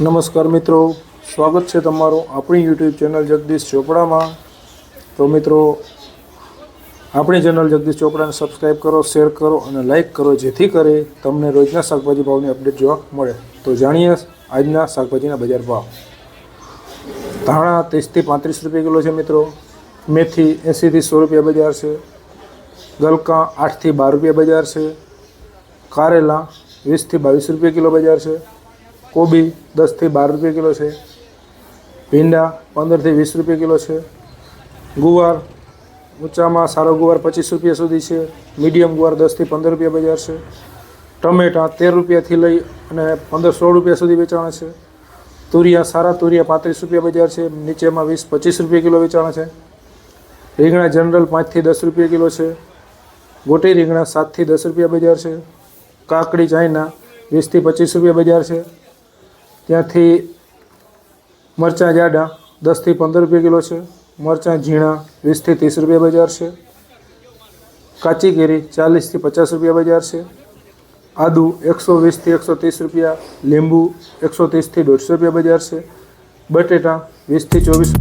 નમસ્કાર મિત્રો, સ્વાગત છે તમારું આપણી યુટ્યુબ ચેનલ જગદીશ ચોપડામાં. તો મિત્રો, આપણી ચેનલ જગદીશ ચોપડાને સબસ્ક્રાઈબ કરો શેર કરો અને લાઈક કરો, જેથી કરી તમને રોજના શાકભાજી ભાવની અપડેટ જોવા મળે. તો જાણીએ આજના શાકભાજીના બજાર ભાવ. ધાણા ત્રીસથી પાંત્રીસ રૂપિયા કિલો છે મિત્રો. મેથી એંસીથી સો રૂપિયા બજાર છે. ગલકા આઠથી બાર રૂપિયા બજાર છે. કારેલા વીસથી બાવીસ રૂપિયા કિલો બજાર છે. કોબી દસથી બાર રૂપિયા કિલો છે. ભીંડા પંદરથી વીસ રૂપિયા કિલો છે. ગુવાર ઊંચામાં સારો ગુવાર પચીસ રૂપિયા સુધી છે. મીડિયમ ગુવાર દસથી પંદર રૂપિયા બજાર છે. ટમેટાં તેર રૂપિયાથી લઈ અને પંદર સોળ રૂપિયા સુધી વેચાણ છે. તુરિયા સારા તુરિયા પાંત્રીસ રૂપિયા બજાર છે. નીચેમાં વીસ પચીસ રૂપિયા કિલો વેચાણ છે. રીંગણા જનરલ પાંચથી દસ રૂપિયા કિલો છે. ગોટી રીંગણા સાતથી દસ રૂપિયા બજાર છે. કાકડી ચાઇના વીસથી પચીસ રૂપિયા બજાર છે. ત્યાંથી મરચાં જાડા દસથી પંદર રૂપિયા કિલો છે. મરચાં ઝીણા વીસથી ત્રીસ રૂપિયા બજાર છે. કાચી કેરી ચાલીસથી પચાસ રૂપિયા બજાર છે. આદુ એકસો વીસથી એકસો ત્રીસ રૂપિયા, લીંબુ એકસો ત્રીસથી દોઢસો રૂપિયા બજાર છે. બટેટા વીસથી ચોવીસ